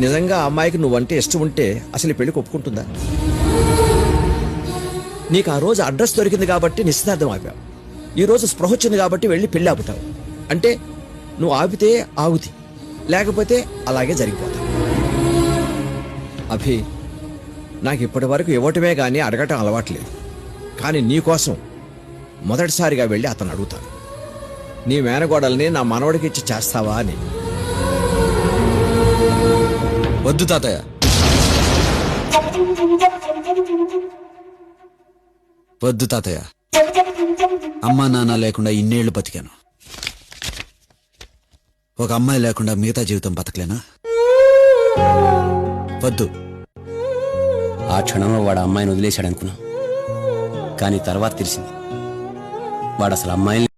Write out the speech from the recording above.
నిజంగా ఆ అమ్మాయికి నువ్వంటే ఇష్టం ఉంటే అసలు పెళ్ళికి ఒప్పుకుంటుందా? నీకు ఆ రోజు అడ్రస్ దొరికింది కాబట్టి నిశ్చితార్థం ఆపావు. ఈ రోజు స్పృహ వచ్చింది కాబట్టి వెళ్ళి పెళ్ళి ఆపుతావు. అంటే నువ్వు ఆపితే ఆగుతి లేకపోతే అలాగే జరిగిపోతావు. అభి నాకు ఇప్పటి వరకు ఇవ్వటమే కానీ అడగటం అలవాట్లేదు కానీ నీకోసం మొదటిసారిగా వెళ్ళి అతను అడుగుతాను. నీ మేనగోడల్ని నా మనవడికి ఇచ్చి చేస్తావా అని. వద్దు తాతయ్య. వద్దు తాతయ్య. అమ్మా నాన్న లేకుండా ఇన్నేళ్ళు బతికాను. ఒక అమ్మాయి లేకుండా మిగతా జీవితం బతకలేనా? వద్దు. ఆ క్షణంలో వాడు అమ్మాయిని వదిలేశాడు అనుకున్నాం కానీ తర్వాత తెలిసింది వాడు అసలు అమ్మాయిని